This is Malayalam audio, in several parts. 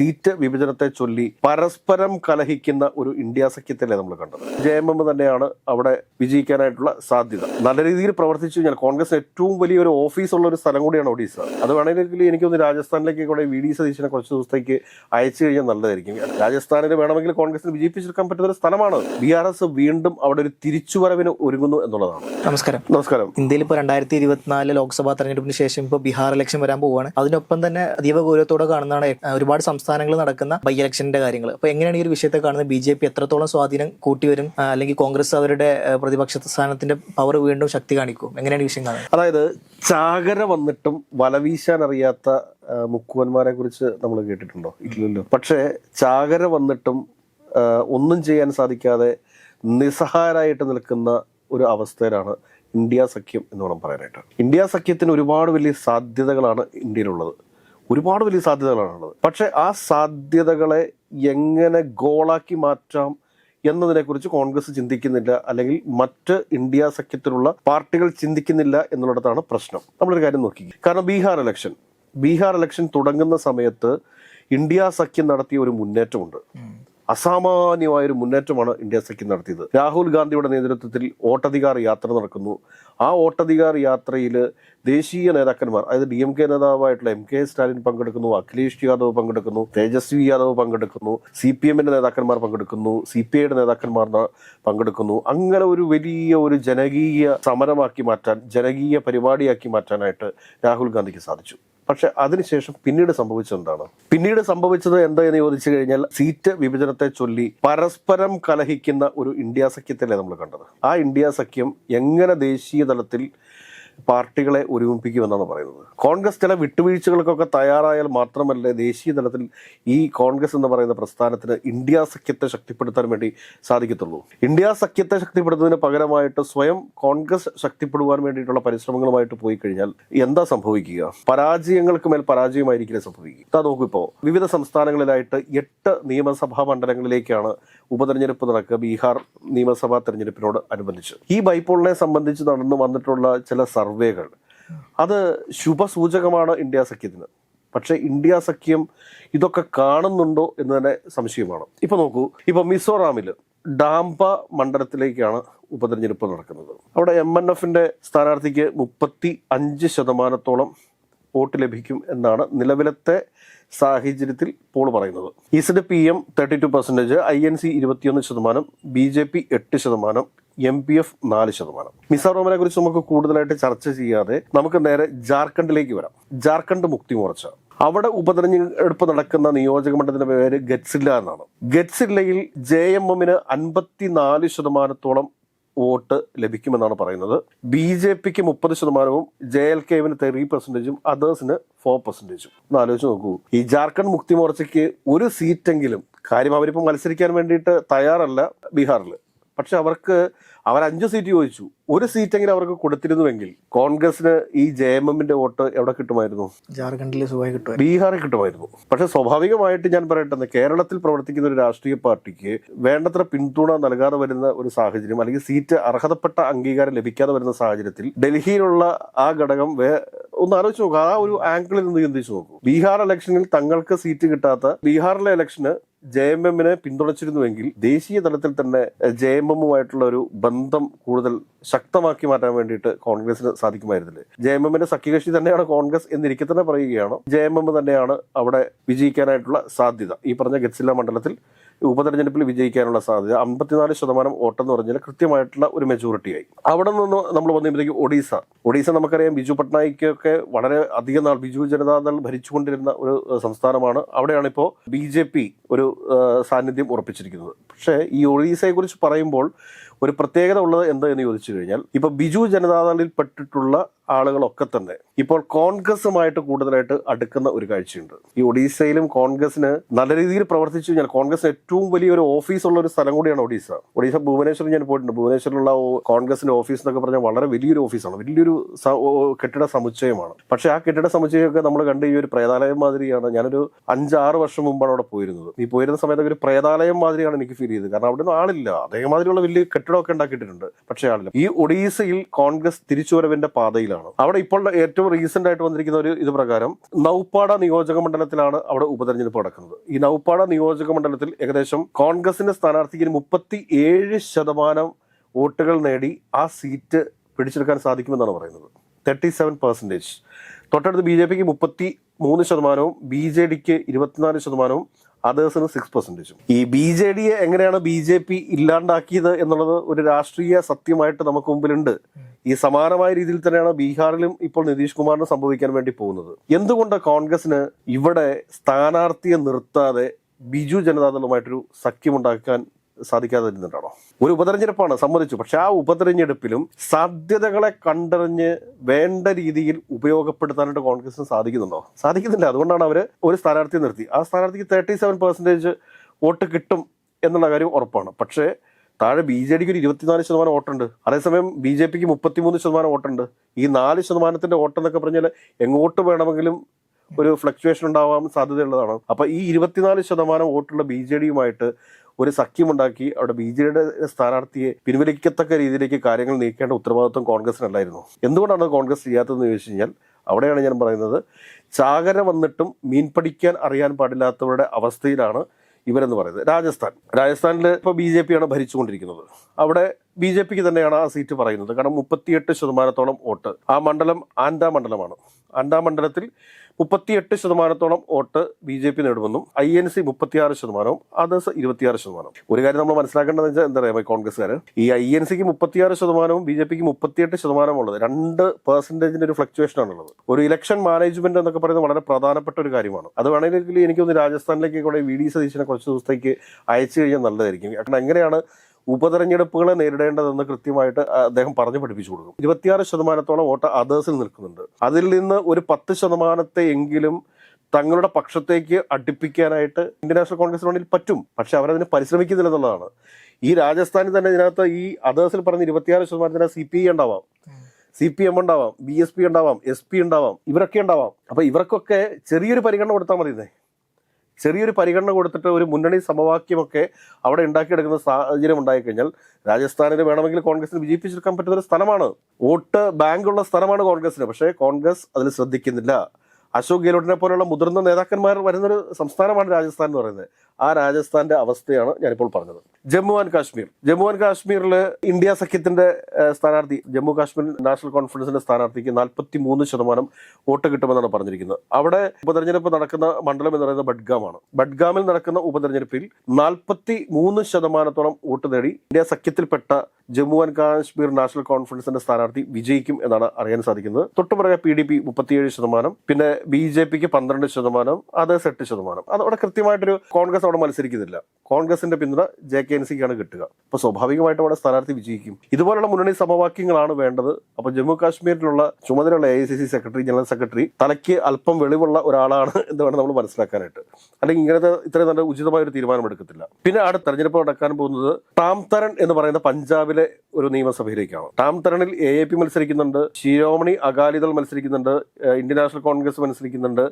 സീറ്റ് വിഭജനത്തെ ചൊല്ലി പരസ്പരം കലഹിക്കുന്ന ഒരു ഇന്ത്യ സഖ്യത്തിലെ നമ്മൾ കണ്ടത്? ജെ എം എം തന്നെയാണ് അവിടെ വിജയിക്കാനായിട്ടുള്ള സാധ്യത. നല്ല രീതിയിൽ പ്രവർത്തിച്ചു കഴിഞ്ഞാൽ കോൺഗ്രസ് ഏറ്റവും വലിയ ഒരു ഓഫീസ് ഉള്ള ഒരു സ്ഥലം കൂടിയാണ് ഒഡീസ. അത് വേണമെങ്കിൽ എനിക്കൊന്ന് രാജസ്ഥാനിലേക്ക് കൂടെ വി ഡി സതീശനെ കുറച്ച് ദിവസത്തേക്ക് അയച്ചു കഴിഞ്ഞാൽ നല്ലതായിരിക്കും. രാജസ്ഥാനിൽ വേണമെങ്കിൽ കോൺഗ്രസിന് വിജയിപ്പിച്ചെടുക്കാൻ പറ്റുന്ന ഒരു സ്ഥലമാണ്. ബി ആർ എസ് വീണ്ടും അവിടെ ഒരു തിരിച്ചുവരവിന് ഒരുങ്ങുന്നു എന്നുള്ളതാണ്. നമസ്കാരം. നമസ്കാരം. ഇന്ത്യയിൽ ഇപ്പോൾ രണ്ടായിരത്തി ഇരുപത്തിനാല് ലോക്സഭാ തെരഞ്ഞെടുപ്പിന് ശേഷം ഇപ്പോൾ ബിഹാർ ഇലക്ഷൻ വരാൻ പോവുകയാണ്. അതിനൊപ്പം തന്നെ അതീവ ഗൗരവത്തോടെ കാണുന്നതാണ് ഒരുപാട് ഒരുപാട് സംസ്ഥാനങ്ങളിൽ നടക്കുന്ന ബൈ ഇലക്ഷന്റെ കാര്യങ്ങൾ അപ്പോൾ എങ്ങനെയാണ് ഈ ഒരു വിഷയത്തെ കാണുന്നത് ബി ജെ പി എത്രത്തോളം സ്വാധീനം കൂട്ടിവരും അല്ലെങ്കിൽ കോൺഗ്രസ് അവരുടെ പ്രതിപക്ഷ സ്ഥാനത്തിന്റെ പവർ വീണ്ടും ശക്തി കാണിക്കും? എങ്ങനെയാണ് വിഷയം കാണുന്നത്? അതായത് ചാകര വന്നിട്ടും വലവീശാൻ അറിയാത്ത മുക്കുവന്മാരെ കുറിച്ച് നമ്മൾ കേട്ടിട്ടുണ്ടോ? ഇല്ലല്ലോ. പക്ഷേ ചാകര വന്നിട്ടും ഒന്നും ചെയ്യാൻ സാധിക്കാതെ നിസ്സഹായരായിട്ട് നിൽക്കുന്ന ഒരു അവസ്ഥയിലാണ് ഇന്ത്യ സഖ്യം എന്ന് വേണം പറയാനായിട്ട്. ഇന്ത്യ സഖ്യത്തിന് ഒരുപാട് വലിയ സാധ്യതകളാണ് ഇന്ത്യയിലുള്ളത്. ഒരുപാട് വലിയ സാധ്യതകളാണുള്ളത്. പക്ഷെ ആ സാധ്യതകളെ എങ്ങനെ ഗോളാക്കി മാറ്റാം എന്നതിനെക്കുറിച്ച് കോൺഗ്രസ് ചിന്തിക്കുന്നില്ല. അല്ലെങ്കിൽ മറ്റ് ഇന്ത്യ സഖ്യത്തിലുള്ള പാർട്ടികൾ ചിന്തിക്കുന്നില്ല എന്നുള്ളിടത്താണ് പ്രശ്നം. നമ്മളൊരു കാര്യം നോക്കി. കാരണം ബീഹാർ ഇലക്ഷൻ. ബീഹാർ ഇലക്ഷൻ തുടങ്ങുന്ന സമയത്ത് ഇന്ത്യ സഖ്യം നടത്തിയ ഒരു മുന്നേറ്റമുണ്ട്. അസാമാന്യമായ ഒരു മുന്നേറ്റമാണ് ഇന്ത്യ സഖ്യം നടത്തിയത്. രാഹുൽ ഗാന്ധിയുടെ നേതൃത്വത്തിൽ വോട്ടധികാർ യാത്ര നടക്കുന്നു. ആ വോട്ടധികാർ യാത്രയിൽ ദേശീയ നേതാക്കന്മാർ അതായത് ഡി എം കെ നേതാവായിട്ടുള്ള എം കെ സ്റ്റാലിൻ പങ്കെടുക്കുന്നു അഖിലേഷ് യാദവ് പങ്കെടുക്കുന്നു തേജസ്വി യാദവ് പങ്കെടുക്കുന്നു സി പി എമ്മിന്റെ നേതാക്കന്മാർ പങ്കെടുക്കുന്നു സി പി ഐയുടെ നേതാക്കന്മാർ പങ്കെടുക്കുന്നു. അങ്ങനെ ഒരു വലിയ ഒരു ജനകീയ സമരമാക്കി മാറ്റാൻ ജനകീയ പരിപാടിയാക്കി മാറ്റാനായിട്ട് രാഹുൽ ഗാന്ധിക്ക് സാധിച്ചു. പക്ഷെ അതിനുശേഷം പിന്നീട് സംഭവിച്ചത് എന്താണ് പിന്നീട് സംഭവിച്ചത് എന്താ എന്ന് ചോദിച്ചു കഴിഞ്ഞാൽ സീറ്റ് വിഭജനത്തെ ചൊല്ലി പരസ്പരം കലഹിക്കുന്ന ഒരു ഇന്ത്യ സഖ്യത്തിലെ നമ്മൾ കണ്ടത്? ആ ഇന്ത്യ സഖ്യം എങ്ങനെ ദേശീയ തലത്തിൽ പാർട്ടികളെ ഒരുമിപ്പിക്കുമെന്നാണ് പറയുന്നത്. കോൺഗ്രസ് ചില വിട്ടുവീഴ്ചകൾക്കൊക്കെ തയ്യാറായാൽ മാത്രമല്ല ദേശീയ തലത്തിൽ ഈ കോൺഗ്രസ് എന്ന് പറയുന്ന പ്രസ്ഥാനത്തിന് ഇന്ത്യ സഖ്യത്തെ ശക്തിപ്പെടുത്താൻ വേണ്ടി സാധിക്കത്തുള്ളൂ. ഇന്ത്യ സഖ്യത്തെ ശക്തിപ്പെടുത്തുന്നതിന് പകരമായിട്ട് സ്വയം കോൺഗ്രസ് ശക്തിപ്പെടുവാൻ വേണ്ടിയിട്ടുള്ള പരിശ്രമങ്ങളുമായിട്ട് പോയി കഴിഞ്ഞാൽ എന്താ സംഭവിക്കുക? പരാജയങ്ങൾക്ക് മേൽ പരാജയമായിരിക്കില്ല സംഭവിക്കുക? ഇതാ നോക്കൂ ഇപ്പോൾ വിവിധ സംസ്ഥാനങ്ങളിലായിട്ട് എട്ട് നിയമസഭാ മണ്ഡലങ്ങളിലേക്കാണ് ഉപതെരഞ്ഞെടുപ്പ് നടക്കുക ബീഹാർ നിയമസഭാ തെരഞ്ഞെടുപ്പിനോട് അനുബന്ധിച്ച്. ഈ ബൈപ്പോളിനെ സംബന്ധിച്ച് നടന്നു വന്നിട്ടുള്ള ചില സർവേകൾ അത് ശുഭസൂചകമാണ് ഇന്ത്യ സഖ്യത്തിന്. പക്ഷേ ഇന്ത്യ സഖ്യം ഇതൊക്കെ കാണുന്നുണ്ടോ എന്ന് തന്നെ സംശയമാണ്. ഇപ്പൊ നോക്കൂ ഇപ്പൊ മിസോറാമിൽ ഡാംബ മണ്ഡലത്തിലേക്കാണ് ഉപതെരഞ്ഞെടുപ്പ് നടക്കുന്നത്. അവിടെ എം എൻ എഫിന്റെ സ്ഥാനാർത്ഥിക്ക് മുപ്പത്തി അഞ്ച് ശതമാനത്തോളം വോട്ട് ലഭിക്കും എന്നാണ് നിലവിലത്തെ സാഹചര്യത്തിൽ പോൾ പറയുന്നത്. Z P M thirty two percentage I N C ഇരുപത്തിയൊന്ന് ശതമാനം ബി ജെ പി എട്ട് ശതമാനം എം പി എഫ് നാല് ശതമാനം. മിസോറാമിനെ കുറിച്ച് നമുക്ക് കൂടുതലായിട്ട് ചർച്ച ചെയ്യാതെ നമുക്ക് നേരെ ജാർഖണ്ഡിലേക്ക് വരാം. ജാർഖണ്ഡ് മുക്തി മോർച്ച. അവിടെ ഉപതെരഞ്ഞെടുപ്പ് നടക്കുന്ന നിയോജക മണ്ഡലത്തിന്റെ പേര് ഗറ്റ്സില്ല എന്നാണ്. ഗറ്റ്സില്ലയിൽ ജെ എം എമ്മിന് അൻപത്തിനാല് ശതമാനത്തോളം വോട്ട് ലഭിക്കുമെന്നാണ് പറയുന്നത്. ബി ജെ പിക്ക് മുപ്പത് ശതമാനവും ജെ എൽ കെവിന് ത്രീ പെർസെന്റേജും അതേഴ്സിന് ഫോർ പെർസെന്റേജും. ഒന്ന് ആലോചിച്ച് നോക്കൂ. ഈ ജാർഖണ്ഡ് മുക്തി മോർച്ചയ്ക്ക് ഒരു സീറ്റെങ്കിലും കാര്യം അവരിപ്പോൾ മത്സരിക്കാൻ വേണ്ടിയിട്ട് തയ്യാറല്ല ബീഹാറിൽ പക്ഷെ അവർക്ക് അവർ അഞ്ച് സീറ്റ് ചോദിച്ചു. ഒരു സീറ്റെങ്കിലും അവർക്ക് കൊടുത്തിരുന്നുവെങ്കിൽ കോൺഗ്രസിന് ഈ ജെ എം എമ്മിന്റെ വോട്ട് എവിടെ കിട്ടുമായിരുന്നു? ജാർഖണ്ഡിൽ സുഖമായി കിട്ടും ബീഹാറിൽ കിട്ടുമായിരുന്നു. പക്ഷെ സ്വാഭാവികമായിട്ട് ഞാൻ പറയട്ടെ കേരളത്തിൽ പ്രവർത്തിക്കുന്ന ഒരു രാഷ്ട്രീയ പാർട്ടിക്ക് വേണ്ടത്ര പിന്തുണ നൽകാതെ വരുന്ന ഒരു സാഹചര്യം അല്ലെങ്കിൽ സീറ്റ് അർഹതപ്പെട്ട അംഗീകാരം ലഭിക്കാതെ വരുന്ന സാഹചര്യത്തിൽ ഡൽഹിയിലുള്ള ആ ഘടകം വേ ഒന്ന് ആലോചിച്ച് നോക്കുക ആ ഒരു ആംഗിളിൽ നിന്ന് ചിന്തിച്ചു നോക്കൂ. ബീഹാർ ഇലക്ഷനിൽ തങ്ങൾക്ക് സീറ്റ് കിട്ടാത്ത ബീഹാറിലെ ഇലക്ഷന് ജെ എം എമ്മിനെ പിന്തുണച്ചിരുന്നുവെങ്കിൽ ദേശീയ തലത്തിൽ തന്നെ ജെ എം എമ്മുമായിട്ടുള്ള ഒരു ബന്ധം കൂടുതൽ ശക്തമാക്കി മാറ്റാൻ വേണ്ടിയിട്ട് കോൺഗ്രസിന് സാധിക്കുമായിരുന്നില്ലേ? ജെ എം എമ്മിന്റെ സഖ്യകക്ഷി തന്നെയാണ് കോൺഗ്രസ് എന്നിരിക്കെ തന്നെ പറയുകയാണ്. ജെ എം എം തന്നെയാണ് അവിടെ വിജയിക്കാനായിട്ടുള്ള സാധ്യത. ഈ പറഞ്ഞ ഗറ്റ്സില്ല മണ്ഡലത്തിൽ ഉപതെരഞ്ഞെടുപ്പിൽ വിജയിക്കാനുള്ള സാധ്യത അമ്പത്തിനാല് ശതമാനം വോട്ടെന്ന് പറഞ്ഞാൽ കൃത്യമായിട്ടുള്ള ഒരു മെജോറിറ്റിയായി അവിടെ നിന്ന് നമ്മൾ വന്നപ്പോഴത്തേക്ക് ഒഡീസ. ഒഡീസ നമുക്കറിയാം ബിജു പട്നായിക്കൊക്കെ വളരെ അധികം നാൾ ബിജു ജനതാദൾ ഭരിച്ചുകൊണ്ടിരുന്ന ഒരു സംസ്ഥാനമാണ്. അവിടെയാണ് ഇപ്പോൾ ബി ജെ പി ഒരു സാന്നിധ്യം ഉറപ്പിച്ചിരിക്കുന്നത്. പക്ഷേ ഈ ഒഡീസയെ കുറിച്ച് പറയുമ്പോൾ ഒരു പ്രത്യേകത ഉള്ളത് എന്താ എന്ന് ചോദിച്ചു കഴിഞ്ഞാൽ ഇപ്പൊ ബിജു ജനതാദളിൽ പെട്ടിട്ടുള്ള ആളുകളൊക്കെ തന്നെ. ഇപ്പോൾ കോൺഗ്രസുമായിട്ട് കൂടുതലായിട്ട് അടുക്കുന്ന ഒരു കാഴ്ചയുണ്ട്. ഈ ഒഡീസയിലും കോൺഗ്രസിന് നല്ല രീതിയിൽ പ്രവർത്തിച്ചു കഴിഞ്ഞാൽ കോൺഗ്രസിന് ഏറ്റവും വലിയൊരു ഓഫീസ് ഉള്ള ഒരു സ്ഥലം കൂടിയാണ് ഒഡീസ. ഒഡീസ ഭുവനേശ്വർ ഞാൻ പോയിട്ടുണ്ട്. ഭുവനേശ്വരിലുള്ള കോൺഗ്രസിന്റെ ഓഫീസ് എന്നൊക്കെ പറഞ്ഞാൽ വളരെ വലിയൊരു ഓഫീസാണ് വലിയൊരു കെട്ടിട സമുച്ചയമാണ്. പക്ഷെ ആ കെട്ടിട സമുച്ചയമൊക്കെ നമ്മൾ കണ്ട ഈ ഒരു പ്രേതാലയം മാതിരിയാണ് ഞാനൊരു അഞ്ചാറ് വർഷം മുമ്പാണ് അവിടെ പോയിരുന്നത്. ഈ പോയിരുന്ന സമയത്ത് ഒരു പ്രേതാലയം മാതിരിയാണ് എനിക്ക് ഫീൽ ചെയ്തത്. കാരണം അവിടെ നിന്ന് ആളില്ല. അതേമാതിരിയുള്ള വലിയ കെട്ടിട കെട്ടിടമൊക്കെ ഉണ്ടാക്കിയിട്ടുണ്ട്. പക്ഷേ ആളില്ല. ഈ ഒഡീസയിൽ കോൺഗ്രസ് തിരിച്ചുവരവിന്റെ പാതയിലാണ്. അവിടെ ഇപ്പോൾ ഏറ്റവും റീസെന്റ് ആയിട്ട് വന്നിരിക്കുന്ന ഒരു ഇത് പ്രകാരം നൌപ്പാട നിയോജക മണ്ഡലത്തിലാണ് അവിടെ ഉപതെരഞ്ഞെടുപ്പ് നടക്കുന്നത്. ഈ നൌപ്പാട നിയോജക മണ്ഡലത്തിൽ ഏകദേശം കോൺഗ്രസിന്റെ സ്ഥാനാർത്ഥിക്ക് മുപ്പത്തി ഏഴ് ശതമാനം വോട്ടുകൾ നേടി ആ സീറ്റ് പിടിച്ചെടുക്കാൻ സാധിക്കുമെന്നാണ് പറയുന്നത്. തേർട്ടി സെവൻ പെർസെന്റേജ് തൊട്ടടുത്ത് ബി ജെ പിക്ക് മുപ്പത്തി മൂന്ന് ശതമാനവും ബി ജെ ഡിക്ക് ഇരുപത്തിനാല് ശതമാനവും അതേഴ്സിന് സിക്സ് പെർസെന്റേജും ഈ ബി ജെ ഡിയെ എങ്ങനെയാണ് ബി ജെ പി ഇല്ലാണ്ടാക്കിയത് എന്നുള്ളത് ഒരു രാഷ്ട്രീയ സത്യമായിട്ട് നമുക്ക് മുമ്പിലുണ്ട്. ഈ സമാനമായ രീതിയിൽ തന്നെയാണ് ബീഹാറിലും ഇപ്പോൾ നിതീഷ് കുമാറിന് സംഭവിക്കാൻ വേണ്ടി പോകുന്നത്. എന്തുകൊണ്ട് കോൺഗ്രസിന് ഇവിടെ സ്ഥാനാർത്ഥിയെ നിർത്താതെ ബിജു ജനതാദളുമായിട്ടൊരു സഖ്യമുണ്ടാക്കാൻ സാധിക്കാതെ ഇരുന്നിട്ടാണോ ഒരു ഉപതെരഞ്ഞെടുപ്പാണ് സമ്മതിച്ചു. പക്ഷെ ആ ഉപതെരഞ്ഞെടുപ്പിലും സാധ്യതകളെ കണ്ടറിഞ്ഞ് വേണ്ട രീതിയിൽ ഉപയോഗപ്പെടുത്താനായിട്ട് കോൺഗ്രസിന് സാധിക്കുന്നുണ്ടോ? സാധിക്കുന്നില്ല. അതുകൊണ്ടാണ് അവർ ഒരു സ്ഥാനാർത്ഥിയെ നിർത്തി. ആ സ്ഥാനാർത്ഥിക്ക് തേർട്ടി സെവൻ പെർസെന്റേജ് വോട്ട് കിട്ടും എന്നുള്ള കാര്യം ഉറപ്പാണ്. പക്ഷേ താഴെ ബി ജെ ഡിക്ക് ഒരു ഇരുപത്തിനാല് ശതമാനം വോട്ടുണ്ട്. അതേസമയം ബി ജെ പിക്ക് മുപ്പത്തിമൂന്ന് ശതമാനം വോട്ടുണ്ട്. ഈ നാല് ശതമാനത്തിന്റെ വോട്ടെന്നൊക്കെ പറഞ്ഞാൽ എങ്ങോട്ട് വേണമെങ്കിലും ഒരു ഫ്ലക്ച്വേഷൻ ഉണ്ടാവാൻ സാധ്യതയുള്ളതാണ്. അപ്പൊ ഈ ഇരുപത്തിനാല് ശതമാനം വോട്ടുള്ള ബി ജെ ഡിയുമായിട്ട് ഒരു സഖ്യമുണ്ടാക്കി അവിടെ ബി ജെ ഡിയുടെ സ്ഥാനാർത്ഥിയെ പിൻവലിക്കത്തക്ക രീതിയിലേക്ക് കാര്യങ്ങൾ നീക്കേണ്ട ഉത്തരവാദിത്വം കോൺഗ്രസിനല്ലായിരുന്നു. എന്തുകൊണ്ടാണ് കോൺഗ്രസ് ചെയ്യാത്തതെന്ന് ചോദിച്ചു കഴിഞ്ഞാൽ അവിടെയാണ് ഞാൻ പറയുന്നത് ചാകര വന്നിട്ടും മീൻ പഠിക്കാൻ അറിയാൻ പാടില്ലാത്തവരുടെ അവസ്ഥയിലാണ് ഇവരെന്ന് പറയുന്നത്. രാജസ്ഥാൻ. രാജസ്ഥാനിൽ ഇപ്പോൾ ബി ജെ പിയാണ് ഭരിച്ചുകൊണ്ടിരിക്കുന്നത്. അവിടെ ബി ജെ പിക്ക് തന്നെയാണ് ആ സീറ്റ് പറയുന്നത്. കാരണം മുപ്പത്തിയെട്ട് ശതമാനത്തോളം വോട്ട് ആ മണ്ഡലം ആൻഡ മണ്ഡലമാണ് ആൻഡ മണ്ഡലത്തിൽ മുപ്പത്തിയെട്ട് ശതമാനത്തോളം വോട്ട് ബി ജെ പി നേടുമെന്നും ഐ എൻ സി മുപ്പത്തിയാറ് ശതമാനവും അതേഴ്സ് ഇരുപത്തിയാറ് ശതമാനം ഒരു കാര്യം നമ്മൾ മനസ്സിലാക്കേണ്ടത് വെച്ചാൽ എന്താ പറയുക കോൺഗ്രസ്സുകാർ ഈ ഐ എൻ സിക്ക് മുപ്പത്തിയാറ് ശതമാനവും ബി ജെ പിക്ക് മുപ്പത്തിയെട്ട് ശതമാനവും ഉള്ളത് രണ്ട് പെർസെന്റേജിന്റെ ഒരു ഫ്ലക്ച്വേഷൻ ആണുള്ളത്. ഒരു ഇലക്ഷൻ മാനേജ്മെന്റ് എന്നൊക്കെ പറയുന്നത് വളരെ പ്രധാനപ്പെട്ട ഒരു കാര്യമാണ്. അത് വേണമെങ്കിൽ എനിക്കൊന്ന് രാജസ്ഥാനിലേക്ക് കൂടെ വി ഡി സതീശനെ കുറച്ച് ദിവസത്തേക്ക് അയച്ചു കഴിഞ്ഞാൽ നല്ലതായിരിക്കും. കാരണം എങ്ങനെയാണ് ഉപതെരഞ്ഞെടുപ്പുകളെ നേരിടേണ്ടതെന്ന് കൃത്യമായിട്ട് അദ്ദേഹം പറഞ്ഞു പഠിപ്പിച്ചു കൊടുക്കും. ഇരുപത്തിയാറ് ശതമാനത്തോളം വോട്ട് അതേഴ്സിൽ നിൽക്കുന്നുണ്ട്. അതിൽ നിന്ന് ഒരു പത്ത് ശതമാനത്തെ എങ്കിലും തങ്ങളുടെ പക്ഷത്തേക്ക് അടുപ്പിക്കാനായിട്ട് ഇന്ത്യൻ നാഷണൽ കോൺഗ്രസ് വേണ്ടി പറ്റും. പക്ഷെ അവരതിന് പരിശ്രമിക്കുന്നില്ല എന്നുള്ളതാണ്. ഈ രാജസ്ഥാനിൽ തന്നെ ഇതിനകത്ത് ഈ അതേഴ്സിൽ പറഞ്ഞ ഇരുപത്തിയാറ് ശതമാനത്തിന് സി പി ഐ ഉണ്ടാവാം. സി പി എം ഉണ്ടാവാം ബി എസ് പി ഉണ്ടാവാം എസ് പി ഉണ്ടാവാം ഇവരൊക്കെ ഉണ്ടാവാം. അപ്പൊ ഇവർക്കൊക്കെ ചെറിയൊരു പരിഗണന കൊടുത്താൽ മതിയെന്നേ ചെറിയൊരു പരിഗണന കൊടുത്തിട്ട് ഒരു മുന്നണി സമവാക്യമൊക്കെ അവിടെ ഉണ്ടാക്കിയെടുക്കുന്ന സാഹചര്യം ഉണ്ടായിക്കഴിഞ്ഞാൽ രാജസ്ഥാനിൽ വേണമെങ്കിൽ കോൺഗ്രസിന് വിജയിപ്പിച്ചെടുക്കാൻ പറ്റുന്ന ഒരു സ്ഥലമാണ്. വോട്ട് ബാങ്കുള്ള സ്ഥലമാണ് കോൺഗ്രസിന്. പക്ഷേ കോൺഗ്രസ് അതിൽ ശ്രദ്ധിക്കുന്നില്ല. അശോക് ഗെഹ്ലോട്ടിനെ പോലുള്ള മുതിർന്ന നേതാക്കന്മാർ വരുന്നൊരു സംസ്ഥാനമാണ് രാജസ്ഥാൻ എന്ന് പറയുന്നത്. ആ രാജസ്ഥാന്റെ അവസ്ഥയാണ് ഞാനിപ്പോൾ പറഞ്ഞത്. ജമ്മു ആൻഡ് കാശ്മീർ. ജമ്മു ആൻഡ് കാശ്മീരിൽ ഇന്ത്യ സഖ്യത്തിന്റെ സ്ഥാനാർത്ഥി ജമ്മു കാശ്മീർ നാഷണൽ കോൺഫറൻസിന്റെ സ്ഥാനാർത്ഥിക്ക് നാൽപ്പത്തി മൂന്ന് ശതമാനം വോട്ട് കിട്ടുമെന്നാണ് പറഞ്ഞിരിക്കുന്നത്. അവിടെ ഉപതെരഞ്ഞെടുപ്പ് നടക്കുന്ന മണ്ഡലം എന്ന് പറയുന്നത് ബഡ്ഗാമാണ് ബഡ്ഗാമിൽ നടക്കുന്ന ഉപതെരഞ്ഞെടുപ്പിൽ നാൽപ്പത്തി മൂന്ന് ശതമാനത്തോളം വോട്ട് നേടി ഇന്ത്യ സഖ്യത്തിൽപ്പെട്ട ജമ്മു ആൻഡ് കാശ്മീർ നാഷണൽ കോൺഫറൻസിന്റെ സ്ഥാനാർത്ഥി വിജയിക്കും എന്നാണ് അറിയാൻ സാധിക്കുന്നത്. തൊട്ടുപുറകെ പി ഡി പി മുപ്പത്തിയേഴ് ശതമാനം പിന്നെ ബി ജെ പിക്ക് പന്ത്രണ്ട് ശതമാനം അതേഴ്സ് എട്ട് ശതമാനം. അത് അവിടെ കൃത്യമായിട്ടൊരു കോൺഗ്രസ് അവിടെ മത്സരിക്കുന്നില്ല. കോൺഗ്രസിന്റെ പിന്തുണ ജെ കെ എൻ സിക്കാണ് കിട്ടുക. അപ്പൊ സ്വാഭാവികമായിട്ട് അവിടെ സ്ഥാനാർത്ഥി വിജയിക്കും. ഇതുപോലുള്ള മുന്നണി സമവാക്യങ്ങളാണ് വേണ്ടത്. അപ്പൊ ജമ്മു കാശ്മീരിലുള്ള ചുമതലയുള്ള A I C C secretary general secretary തലയ്ക്ക് അല്പം വെളിവുള്ള ഒരാളാണ് എന്ന് വേണം നമ്മൾ മനസ്സിലാക്കാനായിട്ട്. അല്ലെങ്കിൽ ഇങ്ങനത്തെ ഇത്രയും നല്ല ഉചിതമായ ഒരു തീരുമാനം എടുക്കത്തില്ല. പിന്നെ അടുത്ത തെരഞ്ഞെടുപ്പ് നടക്കാൻ പോകുന്നത് താംതരൺ എന്ന് പറയുന്ന പഞ്ചാബിലെ ഒരു നിയമസഭയിലേക്കാണ്. താംതരണിൽ എ എ പി മത്സരിക്കുന്നുണ്ട് ശിരോമണി അകാലിദൾ മത്സരിക്കുന്നുണ്ട് ഇന്ത്യൻ നാഷണൽ കോൺഗ്രസ് മത്സരിക്കുന്നുണ്ട്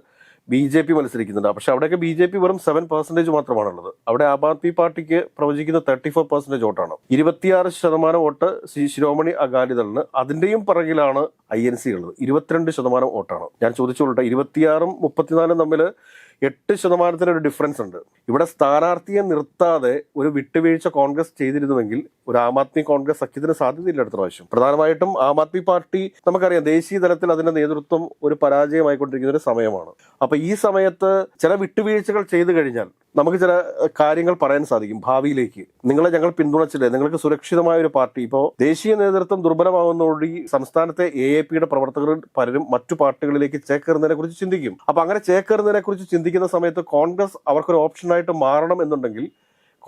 ബി ജെ പി മത്സരിക്കുന്നുണ്ട്. പക്ഷെ അവിടെയൊക്കെ ബി ജെ പി വെറും സെവൻ പെർസെന്റേജ് മാത്രമാണുള്ളത്. അവിടെ ആം ആദ്മി പാർട്ടിക്ക് പ്രവചിക്കുന്ന തേർട്ടി ഫോർ പെർസെന്റേജ് വോട്ടാണ്. ഇരുപത്തിയാറ് ശതമാനം വോട്ട് ശ്രീ ശിരോമണി അകാലിദളിന് അതിന്റെയും പിറകിലാണ് ഐ എൻ സി ഉള്ളത്. ഇരുപത്തിരണ്ട് ശതമാനം വോട്ടാണ്. ഞാൻ ചോദിച്ചോളട്ടെ ഇരുപത്തിയാറും മുപ്പത്തിനാലും തമ്മിൽ എട്ട് ശതമാനത്തിന് ഒരു ഡിഫറൻസ് ഉണ്ട്. ഇവിടെ സ്ഥാനാർത്ഥിയെ നിർത്താതെ ഒരു വിട്ടുവീഴ്ച കോൺഗ്രസ് ചെയ്തിരുന്നുവെങ്കിൽ ഒരു ആം ആദ്മി കോൺഗ്രസ് സഖ്യത്തിന് സാധ്യതയില്ല അടുത്ത പ്രാവശ്യം. പ്രധാനമായിട്ടും ആം ആദ്മി പാർട്ടി നമുക്കറിയാം ദേശീയ തലത്തിൽ അതിന്റെ നേതൃത്വം ഒരു പരാജയമായിക്കൊണ്ടിരിക്കുന്ന ഒരു സമയമാണ്. അപ്പൊ ഈ സമയത്ത് ചില വിട്ടുവീഴ്ചകൾ ചെയ്തു കഴിഞ്ഞാൽ നമുക്ക് ചില കാര്യങ്ങൾ പറയാൻ സാധിക്കും ഭാവിയിലേക്ക്. നിങ്ങളെ ഞങ്ങൾ പിന്തുണച്ചില്ലേ? നിങ്ങൾക്ക് സുരക്ഷിതമായ ഒരു പാർട്ടി. ഇപ്പോൾ ദേശീയ നേതൃത്വം ദുർബലമാകുന്നതോടുകൂടി സംസ്ഥാനത്തെ എ എ പിയുടെ പ്രവർത്തകർ പലരും മറ്റു പാർട്ടികളിലേക്ക് ചേക്കേറുന്നതിനെ കുറിച്ച് ചിന്തിക്കും. അപ്പൊ അങ്ങനെ ചേക്കേറുന്നതിനെ കുറിച്ച് ചിന്തിക്കുന്ന സമയത്ത് കോൺഗ്രസ് അവർക്കൊരു ഓപ്ഷനായിട്ട് മാറണം എന്നുണ്ടെങ്കിൽ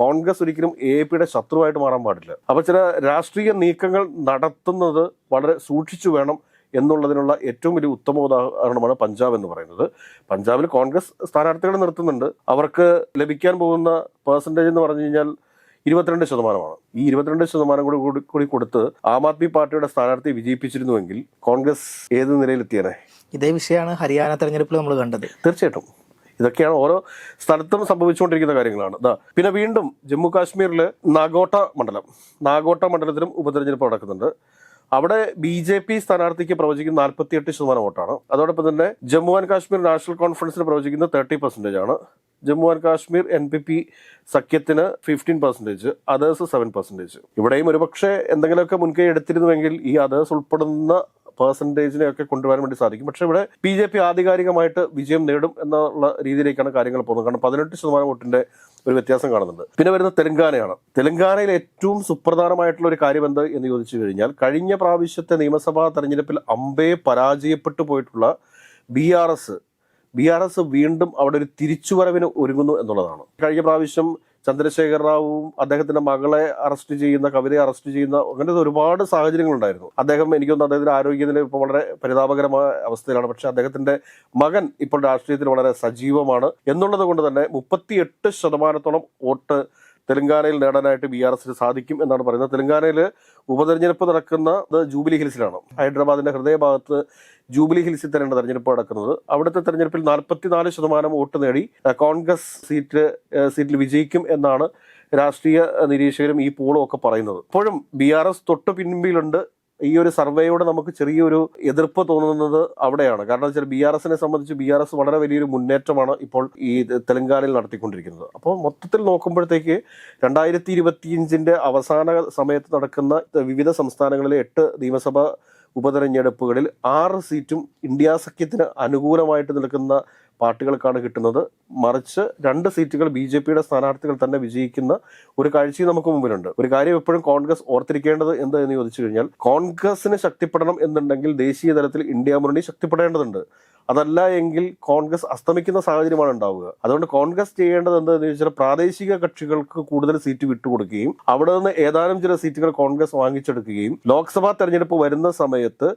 കോൺഗ്രസ് ഒരിക്കലും എ പിയുടെ ശത്രുവായിട്ട് മാറാൻ പാടില്ല. അപ്പൊ ചില രാഷ്ട്രീയ നീക്കങ്ങൾ നടത്തുന്നത് വളരെ സൂക്ഷിച്ചു വേണം എന്നുള്ളതിനുള്ള ഏറ്റവും വലിയ ഉത്തമ ഉദാഹരണമാണ് പഞ്ചാബ് എന്ന് പറയുന്നത്. പഞ്ചാബിൽ കോൺഗ്രസ് സ്ഥാനാർത്ഥികളെ നിർത്തുന്നുണ്ട്. അവർക്ക് ലഭിക്കാൻ പോകുന്ന പെർസെന്റേജ് എന്ന് പറഞ്ഞു കഴിഞ്ഞാൽ ഇരുപത്തിരണ്ട് ശതമാനമാണ്. ഈ ഇരുപത്തിരണ്ട് ശതമാനം കൂടി കൂടി കൂടി കൊടുത്ത് ആം ആദ്മി പാർട്ടിയുടെ സ്ഥാനാർത്ഥിയെ വിജയിപ്പിച്ചിരുന്നുവെങ്കിൽ കോൺഗ്രസ് ഏത് നിലയിലെത്തിയനെ? ഇതേ വിഷയമാണ് ഹരിയാന തെരഞ്ഞെടുപ്പിൽ നമ്മൾ കണ്ടത്. തീർച്ചയായിട്ടും. ഇതൊക്കെയാണ് ഓരോ സ്ഥലത്തും സംഭവിച്ചുകൊണ്ടിരിക്കുന്ന കാര്യങ്ങളാണ്. ഇതാ പിന്നെ വീണ്ടും ജമ്മു കാശ്മീരിൽ നാഗോട്ട മണ്ഡലം. നാഗോട്ട മണ്ഡലത്തിലും ഉപതെരഞ്ഞെടുപ്പ് നടക്കുന്നുണ്ട്. അവിടെ ബി ജെ പി സ്ഥാനാർത്ഥിക്ക് പ്രവചിക്കുന്ന നാൽപ്പത്തിയെട്ട് ശതമാനം വോട്ടാണ്. അതോടൊപ്പം തന്നെ ജമ്മു ആൻഡ് കാശ്മീർ നാഷണൽ കോൺഫറൻസിന് പ്രവചിക്കുന്ന തേർട്ടി പെർസെന്റേജ് ആണ്. Jammu and Kashmir N P P സഖ്യത്തിന് fifteen percentage others seven percentage ഇവിടെയും ഒരുപക്ഷെ എന്തെങ്കിലുമൊക്കെ മുൻകൈ എടുത്തിരുന്നുവെങ്കിൽ ഈ അതേഴ്സ് ഉൾപ്പെടുന്ന പെർസെന്റേജിനെ ഒക്കെ കൊണ്ടുവരാൻ വേണ്ടി സാധിക്കും. പക്ഷേ ഇവിടെ ബി ജെ പി ആധികാരികമായിട്ട് വിജയം നേടും എന്നുള്ള രീതിയിലേക്കാണ് കാര്യങ്ങൾ പോകുന്നത്. കാരണം പതിനെട്ട് ശതമാനം വോട്ടിന്റെ ഒരു വ്യത്യാസം കാണുന്നുണ്ട്. പിന്നെ വരുന്ന തെലങ്കാനയാണ്. തെലങ്കാനയിൽ ഏറ്റവും സുപ്രധാനമായിട്ടുള്ള ഒരു കാര്യം എന്ത് എന്ന് ചോദിച്ചു കഴിഞ്ഞാൽ കഴിഞ്ഞ പ്രാവശ്യത്തെ നിയമസഭാ തെരഞ്ഞെടുപ്പിൽ അമ്പേ പരാജയപ്പെട്ടു പോയിട്ടുള്ള B R S B R S വീണ്ടും അവിടെ ഒരു തിരിച്ചുവരവിന് ഒരുങ്ങുന്നു എന്നുള്ളതാണ്. കഴിഞ്ഞ പ്രാവശ്യം ചന്ദ്രശേഖർ റാവുവും അദ്ദേഹത്തിന്റെ മകളെ അറസ്റ്റ് ചെയ്യുന്ന കവിതയെ അറസ്റ്റ് ചെയ്യുന്ന അങ്ങനത്തെ ഒരുപാട് സാഹചര്യങ്ങളുണ്ടായിരുന്നു. അദ്ദേഹം എനിക്കൊന്നും അദ്ദേഹത്തിന്റെ ആരോഗ്യത്തിന് ഇപ്പോൾ വളരെ പരിതാപകരമായ അവസ്ഥയിലാണ്. പക്ഷെ അദ്ദേഹത്തിന്റെ മകൻ ഇപ്പോൾ രാഷ്ട്രീയത്തിൽ വളരെ സജീവമാണ്. എന്നുള്ളത് കൊണ്ട് തന്നെ മുപ്പത്തിയെട്ട് ശതമാനത്തോളം വോട്ട് തെലങ്കാനയിൽ നേടാനായിട്ട് ബി ആർ എസിന് സാധിക്കും എന്നാണ് പറയുന്നത്. തെലങ്കാനയിൽ ഉപതെരഞ്ഞെടുപ്പ് നടക്കുന്നത് ജൂബിലി ഹിൽസിലാണ്. ഹൈദരാബാദിന്റെ ഹൃദയഭാഗത്ത് ജൂബിലി ഹിൽസിൽ തന്നെയാണ് തെരഞ്ഞെടുപ്പ് നടക്കുന്നത്. അവിടുത്തെ തെരഞ്ഞെടുപ്പിൽ നാൽപ്പത്തിനാല് ശതമാനം വോട്ട് നേടി കോൺഗ്രസ് സീറ്റ് സീറ്റിൽ വിജയിക്കും എന്നാണ് രാഷ്ട്രീയ നിരീക്ഷകരും ഈ പോളും ഒക്കെ പറയുന്നത്. ഇപ്പോഴും ബി ആർ എസ് തൊട്ട് പിൻപിലുണ്ട്. ഈ ഒരു സർവേയോട് നമുക്ക് ചെറിയൊരു എതിർപ്പ് തോന്നുന്നത് അവിടെയാണ്. കാരണം വെച്ചാൽ ബി ആർ എസിനെ സംബന്ധിച്ച് ബി ആർ എസ് വളരെ വലിയൊരു മുന്നേറ്റമാണ് ഇപ്പോൾ ഈ തെലങ്കാനയിൽ നടത്തിക്കൊണ്ടിരിക്കുന്നത്. അപ്പോൾ മൊത്തത്തിൽ നോക്കുമ്പോഴത്തേക്ക് രണ്ടായിരത്തി ഇരുപത്തിയഞ്ചിന്റെ അവസാന സമയത്ത് നടക്കുന്ന വിവിധ സംസ്ഥാനങ്ങളിലെ എട്ട് നിയമസഭാ ഉപതെരഞ്ഞെടുപ്പുകളിൽ ആറ് സീറ്റും ഇന്ത്യ സഖ്യത്തിന് അനുകൂലമായിട്ട് നിൽക്കുന്ന പാർട്ടികൾക്കാണ് കിട്ടുന്നത്. മറിച്ച് രണ്ട് സീറ്റുകൾ ബി ജെ പിയുടെ സ്ഥാനാർത്ഥികൾ തന്നെ വിജയിക്കുന്ന ഒരു കാഴ്ചയും നമുക്ക് മുമ്പിലുണ്ട്. ഒരു കാര്യം എപ്പോഴും കോൺഗ്രസ് ഓർത്തിരിക്കേണ്ടത് എന്ത് എന്ന് ചോദിച്ചു കഴിഞ്ഞാൽ കോൺഗ്രസിന് ശക്തിപ്പെടണം എന്നുണ്ടെങ്കിൽ ദേശീയ തലത്തിൽ ഇന്ത്യ മുന്നണി ശക്തിപ്പെടേണ്ടതുണ്ട്. അതല്ല എങ്കിൽ കോൺഗ്രസ് അസ്തമിക്കുന്ന സാഹചര്യമാണ് ഉണ്ടാവുക. അതുകൊണ്ട് കോൺഗ്രസ് ചെയ്യേണ്ടത് എന്താണെന്ന് ചോദിച്ചാൽ പ്രാദേശിക കക്ഷികൾക്ക് കൂടുതൽ സീറ്റ് വിട്ടുകൊടുക്കുകയും അവിടെ നിന്ന് ഏതാനും ചില സീറ്റുകൾ കോൺഗ്രസ് വാങ്ങിച്ചെടുക്കുകയും ലോക്സഭാ തെരഞ്ഞെടുപ്പ് വരുന്ന സമയത്ത്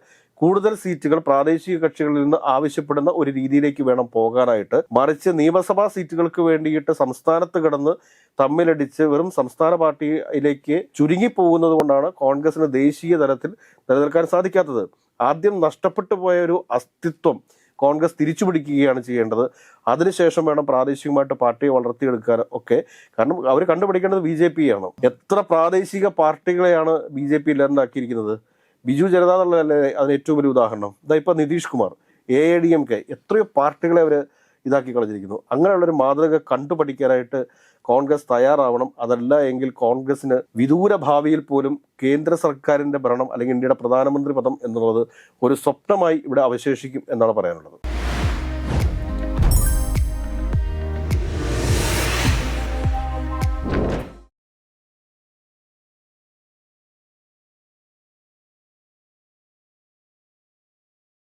കൂടുതൽ സീറ്റുകൾ പ്രാദേശിക കക്ഷികളിൽ നിന്ന് ആവശ്യപ്പെടുന്ന ഒരു രീതിയിലേക്ക് വേണം പോകാനായിട്ട്. മറിച്ച് നിയമസഭാ സീറ്റുകൾക്ക് വേണ്ടിയിട്ട് സംസ്ഥാനത്ത് കിടന്ന് തമ്മിലടിച്ച് വെറും സംസ്ഥാന പാർട്ടിയിലേക്ക് ചുരുങ്ങി പോകുന്നത് കൊണ്ടാണ് കോൺഗ്രസിന് ദേശീയ തലത്തിൽ നിലനിൽക്കാൻ സാധിക്കാത്തത്. ആദ്യം നഷ്ടപ്പെട്ടു പോയ ഒരു അസ്തിത്വം കോൺഗ്രസ് തിരിച്ചു പിടിക്കുകയാണ് ചെയ്യേണ്ടത്. അതിനുശേഷം വേണം പ്രാദേശികമായിട്ട് പാർട്ടിയെ വളർത്തിയെടുക്കാൻ ഒക്കെ. കാരണം അവർ കണ്ടുപിടിക്കേണ്ടത് ബി ജെ പി ആണ് എത്ര പ്രാദേശിക പാർട്ടികളെയാണ് ബി ജെ പി ഇല്ലാണ്ടാക്കിയിരിക്കുന്നത് ബിജു ജനതാദളല്ലേ അതിന് ഏറ്റവും വലിയ ഉദാഹരണം? ഇതാ ഇപ്പം Nitish Kumar A I D M K എത്രയോ പാർട്ടികളെ അവർ ഇതാക്കി കളഞ്ഞിരിക്കുന്നു. അങ്ങനെയുള്ളൊരു മാതൃക കണ്ടുപഠിക്കാനായിട്ട് കോൺഗ്രസ് തയ്യാറാവണം. അതല്ല എങ്കിൽ കോൺഗ്രസിന് വിദൂര ഭാവിയിൽ പോലും കേന്ദ്ര സർക്കാരിന്റെ ഭരണം അല്ലെങ്കിൽ ഇന്ത്യയുടെ പ്രധാനമന്ത്രി പദം എന്നുള്ളത് ഒരു സ്വപ്നമായി ഇവിടെ അവശേഷിക്കും എന്നാണ് പറയാനുള്ളത്.